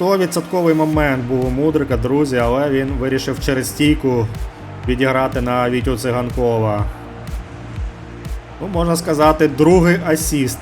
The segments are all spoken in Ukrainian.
100% момент був у Мудрика, друзі, але він вирішив через стійку відіграти на Вітю Циганкова. Ну, можна сказати, другий асіст.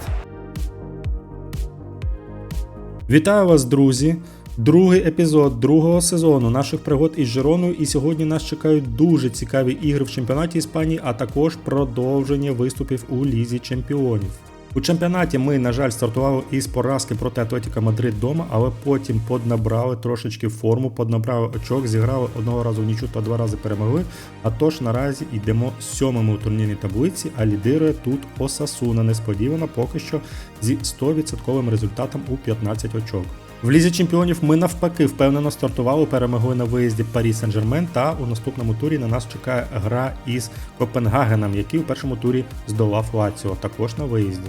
Вітаю вас, друзі! Другий епізод другого сезону наших пригод із Жироною. І сьогодні нас чекають дуже цікаві ігри в чемпіонаті Іспанії, а також продовження виступів у Лізі Чемпіонів. У чемпіонаті ми, на жаль, стартували із поразки проти Атлетіка Мадрид вдома, але потім поднабрали трошечки форму, поднабрали очок, зіграли одного разу в нічу та два рази перемогли. А тож наразі йдемо сьомими у турнірній таблиці, а лідирує тут Осасуна несподівано поки що зі 100% результатом у 15 очок. В лізі чемпіонів ми навпаки впевнено стартували, перемогли на виїзді Парі Сен-Жермен. Та у наступному турі на нас чекає гра із Копенгагеном, який у першому турі здолав Лаціо, також на виїзді.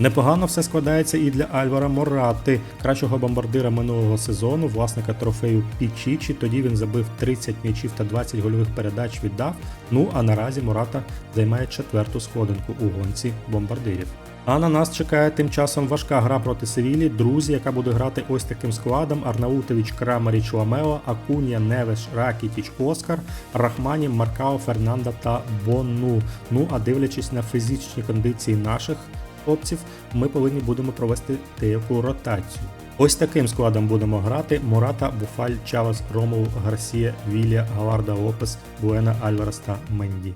Непогано все складається і для Альвара Морати, кращого бомбардира минулого сезону, власника трофею Пічічі. Тоді він забив 30 м'ячів та 20 гольових передач віддав. Ну а наразі Мората займає четверту сходинку у гонці бомбардирів. А на нас чекає тим часом важка гра проти Севілі, друзі, яка буде грати ось таким складом: Арнаутович, Крамаріч, Ламео, Акунія, Невеш, Ракітіч, Оскар, Рахмані, Маркао, Фернанда та Бону. Ну а дивлячись на фізичні кондиції наших хлопців, ми повинні будемо провести деяку ротацію. Ось таким складом будемо грати: Мората, Буфаль, Чавас, Ромул, Гарсія, Вілія, Галарда, Лопес, Буена, Альварес та Менді.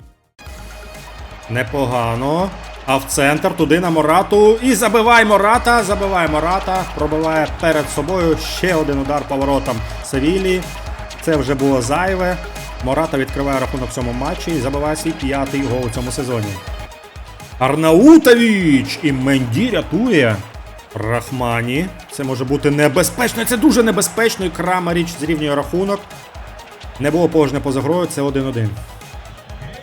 Непогано. А в центр туди на Морату. І забивай Мората. Забивай Мората. Пробиває перед собою ще один удар поворотом Севілі. Це вже було зайве. Мората відкриває рахунок в цьому матчі і забиває свій п'ятий гол у цьому сезоні. Арнаутович! І Менді рятує. Рахмані. Це може бути небезпечно. Це дуже небезпечно. І Крамаріч зрівнює рахунок. Не було положення поза грою, це 1-1.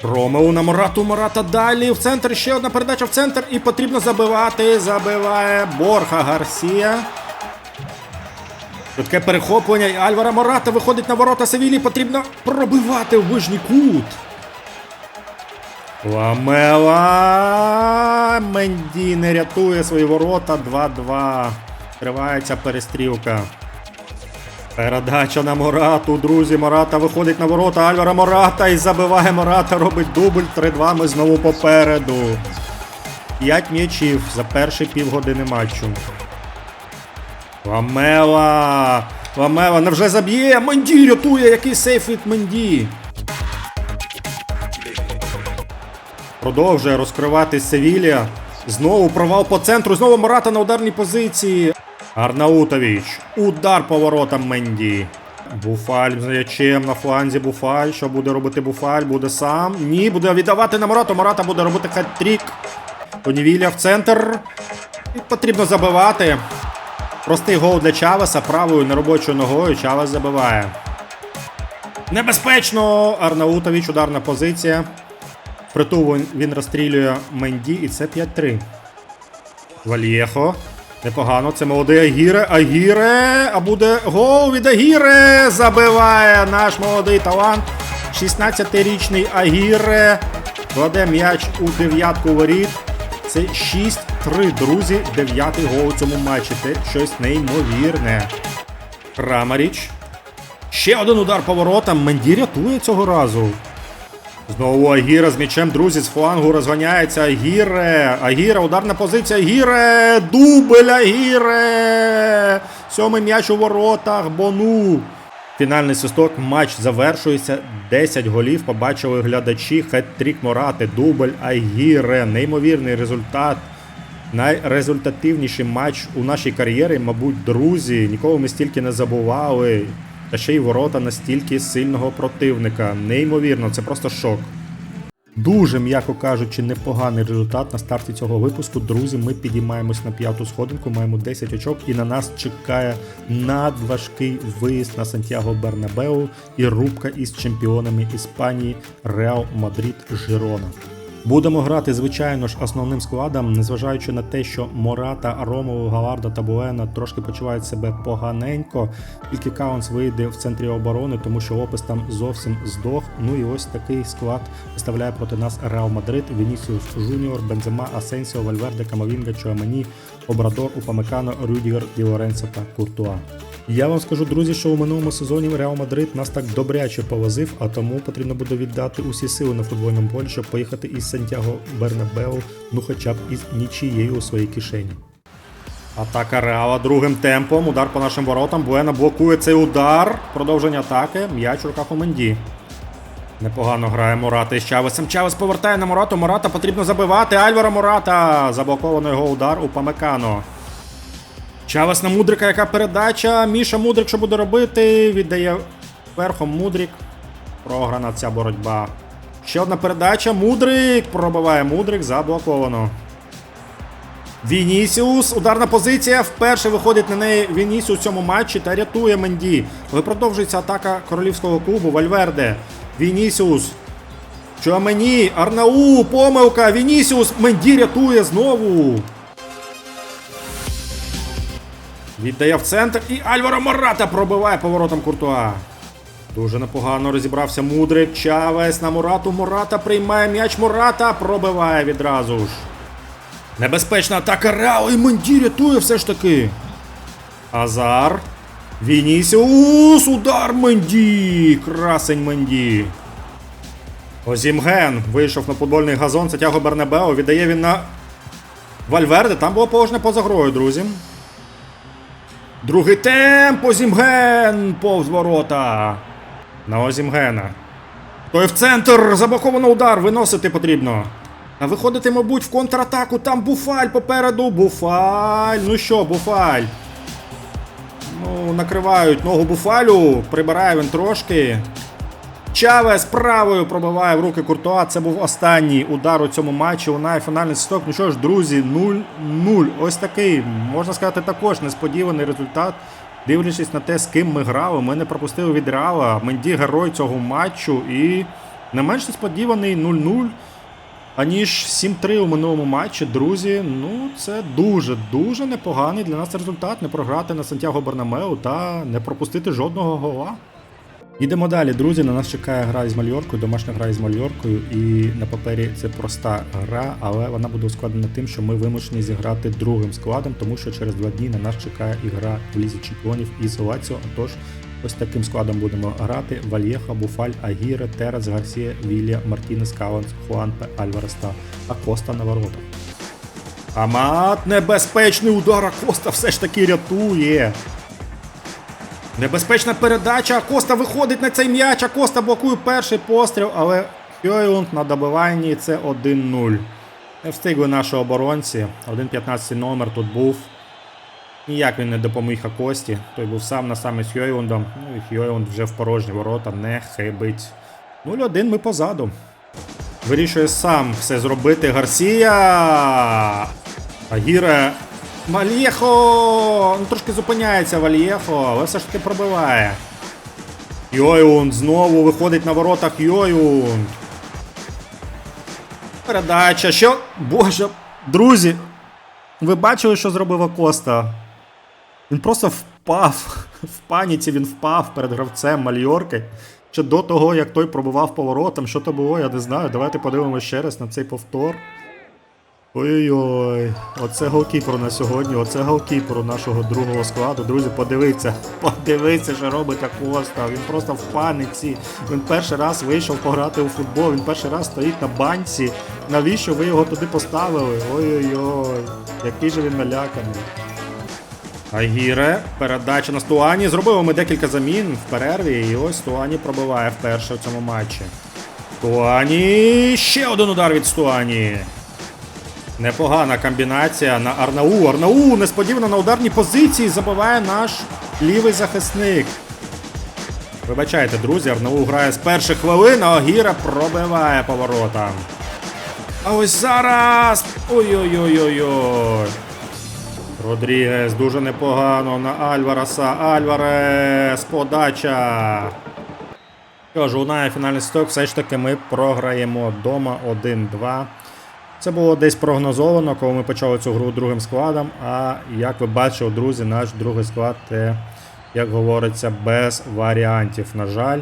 Ромеу на Морату, Мората далі. В центр ще одна передача в центр і потрібно забивати. Забиває Борха Гарсія. Швидке перехоплення і Альвара Мората виходить на ворота Севілі. Потрібно пробивати в вижній кут. Ламела. Менді не рятує свої ворота. 2-2. Тривається перестрілка. Передача на Морату, друзі. Мората виходить на ворота Альвара Мората і забиває Мората, робить дубль 3-2. Ми знову попереду. 5 м'ячів за перші півгодини матчу. Ламела. Ламела невже заб'є? Менді рятує, який сейф від Менді. Продовжує розкривати Севілія. Знову провал по центру. Знову Мората на ударній позиції. Арнаутович. Удар поворотом Менді. Буфаль з м'ячем на фланзі Буфаль. Що буде робити Буфаль? Буде сам. Ні, буде віддавати на Морату. Мората буде робити хет-трік. Тонівілля в центр. І потрібно забивати. Простий гол для Чавеса правою неробочою ногою. Чавес забиває. Небезпечно! Арнаутович, ударна позиція. Притул він, розстрілює Менді і це 5-3. Вальєхо. Непогано, це молодий Агіре. Агіре! А буде гол від Агіре! Забиває наш молодий талант. 16-річний Агіре. Кладе м'яч у дев'ятку воріт. Це 6-3, друзі. Дев'ятий гол у цьому матчі. Це щось неймовірне. Крамаріч. Ще один удар по воротам. Менді рятує цього разу. Знову Агіра з м'ячем, друзі, з флангу розганяється Агіре. Агіре, ударна позиція. Агіре. Дубль Агіре. Сьомий м'яч у воротах. Бону. Фінальний свисток. Матч завершується. 10 голів. Побачили глядачі. Хет-трік Морати. Дубль Агіре. Неймовірний результат. Найрезультативніший матч у нашій кар'єрі, мабуть, друзі. Ніколи ми стільки не забували. Та ще й ворота настільки сильного противника. Неймовірно, це просто шок. Дуже, м'яко кажучи, непоганий результат на старті цього випуску. Друзі, ми підіймаємось на п'яту сходинку, маємо 10 очок, і на нас чекає надважкий виїзд на Сантьяго Бернабеу і рубка із чемпіонами Іспанії Реал Мадрид Жирона. Будемо грати, звичайно ж, основним складом, незважаючи на те, що Мората, Ромову, Галарда та Буена трошки почувають себе поганенько. Тільки Каунс вийде в центрі оборони, тому що Лопес там зовсім здох. Ну і ось такий склад виставляє проти нас Реал Мадрид, Вінісіус Жуніор, Бензема, Асенсіо, Вальверде, Камавінга, Чуамені, Обрадор, Упамекано, Рюдігер, Ді Лоренцо та Куртуа. Я вам скажу, друзі, що у минулому сезоні Реал Мадрид нас так добряче повозив, а тому потрібно буде віддати усі сили на футбольному полі, щоб поїхати із Сантьяго Бернабеу, ну хоча б із нічією у своїй кишені. Атака Реала другим темпом. Удар по нашим воротам. Буена блокує цей удар. Продовження атаки. М'яч у руках у Менді. Непогано грає Мурата із Чавесом. Чавес повертає на Мурату. Мурата потрібно забивати. Альваро Мурата. Заблоковано його удар у Памекано. Чавес Мудрика, яка передача. Міша Мудрик, що буде робити? Віддає верхом Мудрик. Програна ця боротьба. Ще одна передача. Мудрик. Пробиває Мудрик. Заблоковано. Вінісіус, ударна позиція. Вперше виходить на неї Вінісіус у цьому матчі та рятує Менді. Але продовжується атака королівського клубу Вальверде. Вінісіус. Чуамені, Арнау, помилка. Вінісіус. Менді рятує знову. Віддає в центр і Альваро Мората пробиває поворотом Куртуа. Дуже непогано розібрався Мудрик. Чавес на Мурату. Мурата приймає м'яч. Мурата пробиває відразу ж. Небезпечна атака Реал і Менді рятує все ж таки. Азар. Вінісіус. Удар Менді. Красень Менді. Озімген вийшов на футбольний газон. Сатяго Бернебео. Віддає він на Вальверде. Там було положення поза грою, друзі. Другий темп. Озімген. Повз ворота. На Озімгена. Той в центр. Заблоковано удар. Виносити потрібно. А виходити, мабуть, в контратаку. Там буфаль попереду. Буфаль. Ну що, буфаль? Ну, накривають ногу буфалю. Прибирає він трошки. Чавес правою пробиває в руки Куртуа. Це був останній удар у цьому матчі. Лунає фінальний сток. Ну що ж, друзі, 0-0. Ось такий, можна сказати, також несподіваний результат. Дивлячись на те, з ким ми грали, ми не пропустили від Реала. Менді герой цього матчу і не менш несподіваний 0-0. Аніж 7-3 у минулому матчі, друзі. Ну, це дуже-дуже непоганий для нас результат. Не програти на Сантьяго Бернамеу та не пропустити жодного гола. Йдемо далі, друзі. На нас чекає гра із Мальоркою, домашня гра із Мальоркою. І на папері це проста гра, але вона буде ускладнена тим, що ми вимушені зіграти другим складом, тому що через два дні на нас чекає ігра в Лізі Чемпіонів із Лаціо. Отож, ось таким складом будемо грати: Вальєха, Буфаль, Агіре, Терес, Гарсія, Вілія, Мартінес, Каланс, Хуанпе, Альварес та Акоста на воротах. Амат, небезпечний удар, Акоста все ж таки рятує. Небезпечна передача. Акоста виходить на цей м'яч. Акоста блокує перший постріл, але Хьойлунд на добиванні це 1-0. Не встигли наші оборонці. 1-15 номер тут був. Ніяк він не допоміг Акості. Той був сам на саме з Хьойлундом. Ну і Хьойлунд вже в порожні ворота не хибить. 0-1 ми позаду. Вирішує сам все зробити Гарсія. Агіре. Вальєхо! Ну, трошки зупиняється Вальєхо, але все ж таки пробиває. Йойунд знову виходить на воротах Йойунд. Передача. Що? Боже, друзі. Ви бачили, що зробив Акоста? Він просто впав. В паніці він впав перед гравцем Мальорки. Ще до того, як той пробував поворотом. Що то було, я не знаю. Давайте подивимося ще раз на цей повтор. Ой-ой, оце голкіпер на сьогодні, оце голкіпер нашого другого складу. Друзі, подивіться, подивіться, що робить Акоста. Він просто в паниці. Він перший раз вийшов пограти у футбол, він перший раз стоїть на банці. Навіщо ви його туди поставили? Ой-ой-ой, який же він наляканий. Агіре, передача на Стуані. Зробили ми декілька замін в перерві, і ось Стуані пробиває вперше в цьому матчі. Стуані. Ще один удар від Стуані. Непогана комбінація на Арнау. Арнау несподівано на ударній позиції забиває наш лівий захисник. Вибачайте, друзі, Арнау грає з перших хвилин, а Огіра пробиває поворотом. А ось зараз. Ой-ой-ой-ой-ой. Родрігес дуже непогано на Альвареса. Альварес. Подача. Що ж, лунає фінальний сток, все ж таки ми програємо вдома 1-2. Це було десь прогнозовано, коли ми почали цю гру другим складом. А як ви бачили, друзі, наш другий склад, те, як говориться, без варіантів, на жаль.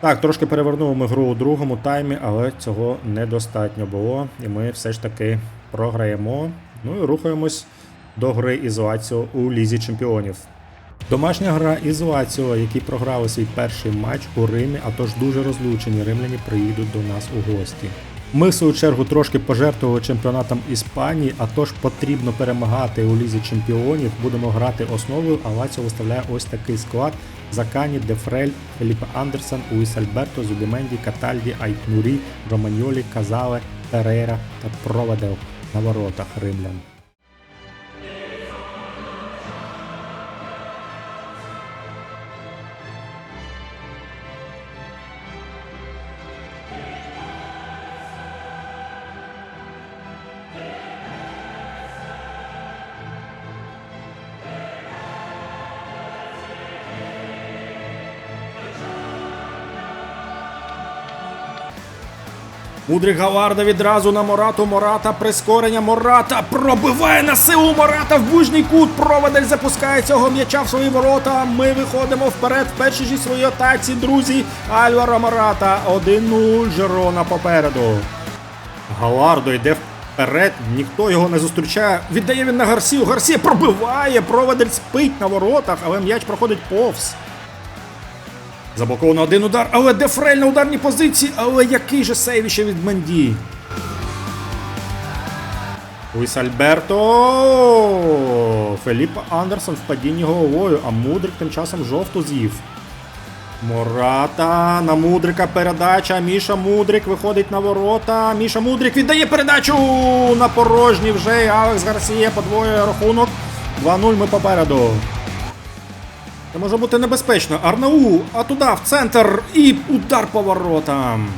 Так, трошки перевернули ми гру у другому таймі, але цього недостатньо було. І ми все ж таки програємо. Ну і рухаємось до гри із Лаціо у Лізі Чемпіонів. Домашня гра із Лаціо, які програли свій перший матч у Римі, а тож дуже розлючені римляні приїдуть до нас у гості. Ми, в свою чергу, трошки пожертвували чемпіонатом Іспанії, а тож потрібно перемагати у лізі чемпіонів. Будемо грати основою, а Лаціо виставляє ось такий склад: Закані, Дефрель, Феліпе Андерсон, Луїс Альберто, Зубіменді, Катальді, Айтнурі, Романьолі, Казале, Перейра та Проведел на воротах римлян. Мудрик Галарда відразу на Морату. Мората, прискорення Мората пробиває на силу Мората в ближній кут. Проводель запускає цього м'яча в свої ворота. Ми виходимо вперед в першій ж своїй атаці, друзі. Альваро Мората 1-0. Жерона попереду. Галардо йде вперед, ніхто його не зустрічає. Віддає він на Гарсію. Гарсія пробиває. Проводель спить на воротах, але м'яч проходить повз. Заблоковано один удар, але Дефрель на ударній позиції. Але який же сейвіще від Менді. Луїс Альберто. Феліпа Андерсон в падінні головою, а Мудрик тим часом жовту з'їв. Мората на Мудрика передача. Міша Мудрик виходить на ворота. Міша Мудрик віддає передачу на порожній вже. Алекс Гарсія подвоює рахунок. 2-0 ми попереду. Це може бути небезпечно. Арнау, а туди, в центр. І удар по воротам.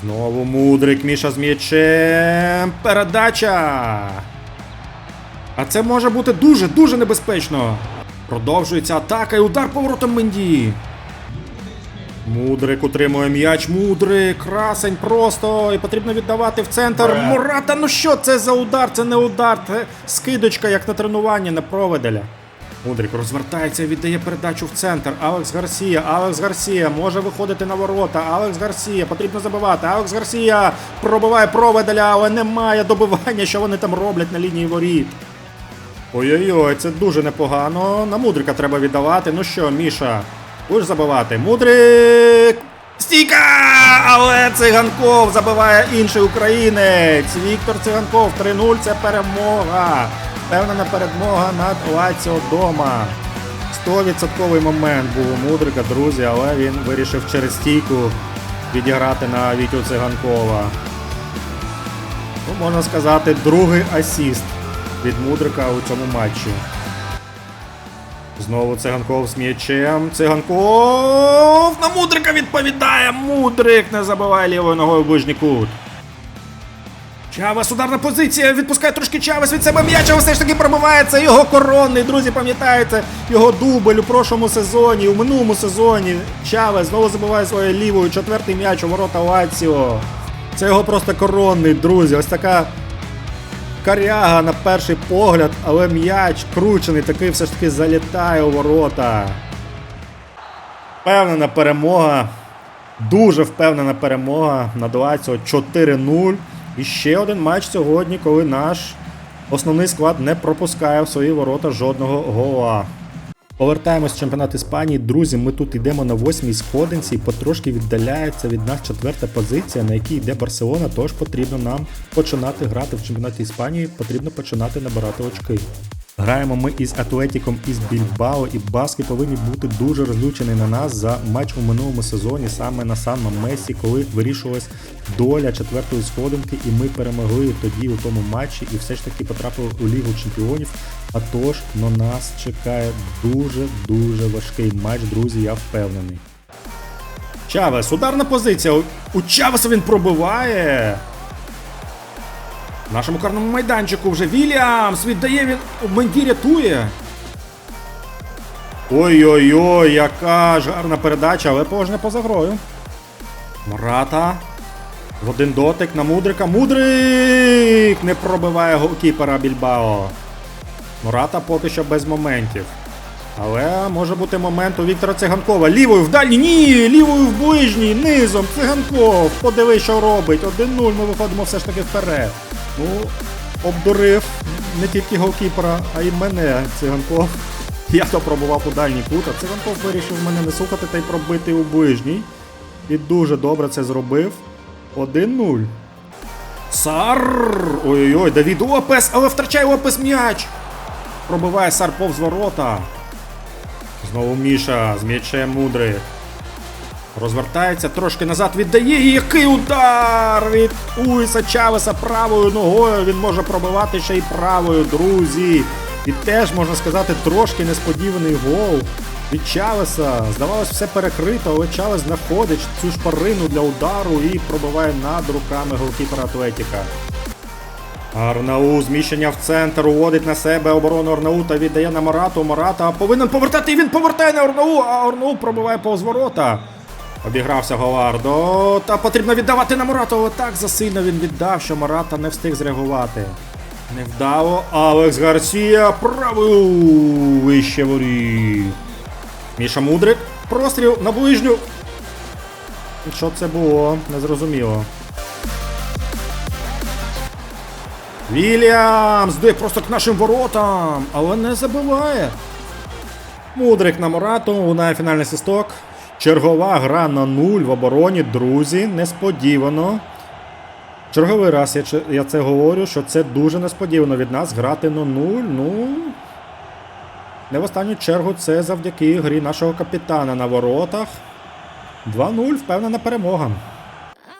Знову мудрик, Міша з м'ячем. Передача. А це може бути дуже-дуже небезпечно. Продовжується атака і удар по воротам Менді. Мудрик утримує м'яч. Мудрик, красень просто. І потрібно віддавати в центр. Мурата, ну що це за удар? Це не удар, це скидочка, як на тренуванні на проведеля. Мудрик розвертається віддає передачу в центр. Алекс Гарсія, Алекс Гарсія може виходити на ворота. Алекс Гарсія, потрібно забивати. Алекс Гарсія пробиває проведеля, але немає добивання, що вони там роблять на лінії воріт. Ой-ой-ой, це дуже непогано. На Мудрика треба віддавати. Ну що, Міша, будеш забивати? Мудрик! Стійка! Але циганков забиває інший українець. Віктор Циганков 3-0 це перемога. Впевнена перемога над Лаціо дома. 100% момент був у Мудрика, друзі, але він вирішив через стійку відіграти на Вітю Циганкова. Ну, можна сказати, другий асіст від Мудрика у цьому матчі. Знову циганков з м'ячем. Циганков на Мудрика відповідає. Мудрик не забиває лівою ногою в ближній кут. Чавес, ударна позиція, відпускає трошки Чавес від себе м'яч, але все ж таки пробивається його коронний. Друзі, пам'ятаєте, його дубль у прошлому сезоні, у минулому сезоні. Чавес знову забиває своєю лівою четвертий м'яч у ворота Лаціо. Це його просто коронний, друзі. Ось така коряга на перший погляд, але м'яч кручений, такий все ж таки залітає у ворота. Впевнена перемога. Дуже впевнена перемога над Лаціо 4-0. І ще один матч сьогодні, коли наш основний склад не пропускає в свої ворота жодного гола. Повертаємось в чемпіонат Іспанії. Друзі, ми тут йдемо на восьмій сходинці і потрошки віддаляється від нас четверта позиція, на якій йде Барселона. Тож потрібно нам починати грати в чемпіонаті Іспанії, потрібно починати набирати очки. Граємо ми із Атлетіком із Більбао, і баски повинні бути дуже розлючені на нас за матч у минулому сезоні, саме на Сан Месі, коли вирішувалась доля четвертої сходинки, і ми перемогли тоді у тому матчі і все ж таки потрапили у Лігу Чемпіонів. А тож на нас чекає дуже-дуже важкий матч, друзі, я впевнений. Чавес, ударна позиція. У Чавеса він пробиває. В нашому карному майданчику вже Вільямс віддає він. Менді рятує. Ой-ой-ой, яка ж гарна передача, але положення поза грою. Мората. В один дотик на Мудрика. Мудрик! Не пробиває голкіпера Більбао. Мората поки що без моментів. Але може бути момент у Віктора Циганкова. Лівою в дальній, ні! Лівою в ближній, низом. Циганков. Подиви, що робить. 1-0. Ми виходимо все ж таки вперед. Ну, обдурив не тільки голкіпера, а й мене Циганков. Я то пробував у дальній кут, а Циганков вирішив мене не слухати та й пробити у ближній. І дуже добре це зробив. 1-0. Сар! Ой-ой-ой, Давід Лопес, але втрачає Лопес м'яч! Пробиває Сар повз ворота. Знову Міша з м'ячем мудрик. Розвертається, трошки назад віддає. І який удар від Уіса Чавеса правою ногою. Він може пробивати ще й правою, друзі. І теж, можна сказати, трошки несподіваний гол від Чавеса. Здавалось, все перекрито, але Чавес знаходить цю шпарину для удару і пробиває над руками голкіпера Атлетіка. Арнау зміщення в центр, уводить на себе оборону Арнаута, віддає на Марату. Марата повинен повертати, і він повертає на Арнау, а Арнау пробиває повз ворота. Обігрався Говардо. Та потрібно віддавати на але так засильно він віддав, що Марата не встиг зреагувати. Невдало. Алекс Гарсія правою вище воріт. Міша Мудрик. Простріл на ближню. Що це було? Незрозуміло. Вільямс здує просто к нашим воротам, але не забиває. Мудрик на Морату, лунає фінальний свисток. Чергова гра на нуль в обороні, друзі, несподівано. Черговий раз я, я це говорю, що це дуже несподівано від нас грати на нуль. Ну. Не в останню чергу це завдяки грі нашого капітана на воротах. 2-0, впевнена перемога.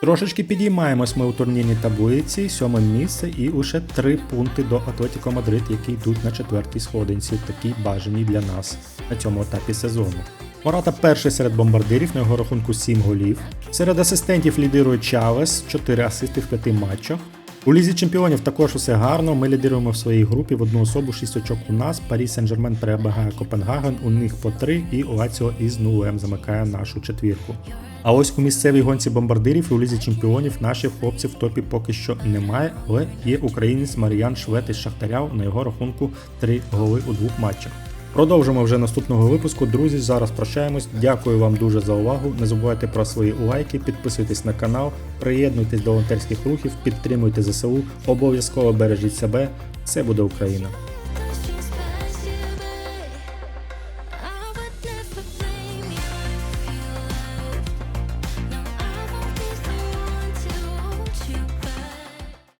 Трошечки підіймаємось ми у турнірній таблиці, сьоме місце і лише три пункти до Атлетіко Мадрид, які йдуть на четвертій сходинці, такі бажані для нас на цьому етапі сезону. Мората перший серед бомбардирів, на його рахунку 7 голів. Серед асистентів лідирує Чавес, 4 асисти в 5 матчах. У лізі чемпіонів також усе гарно. Ми лідируємо в своїй групі в одну особу 6 очок у нас. Парі Сен-Жермен перебагає Копенгаген, у них по 3 і Лаціо із нулем замикає нашу четвірку. А ось у місцевій гонці бомбардирів і у лізі чемпіонів наших хлопців в топі поки що немає, але є українець Мар'ян Швед із Шахтаря. На його рахунку 3 голи у двох матчах. Продовжимо вже наступного випуску. Друзі, зараз прощаємось. Дякую вам дуже за увагу. Не забувайте про свої лайки, підписуйтесь на канал, приєднуйтесь до волонтерських рухів, підтримуйте ЗСУ, обов'язково бережіть себе. Це буде Україна!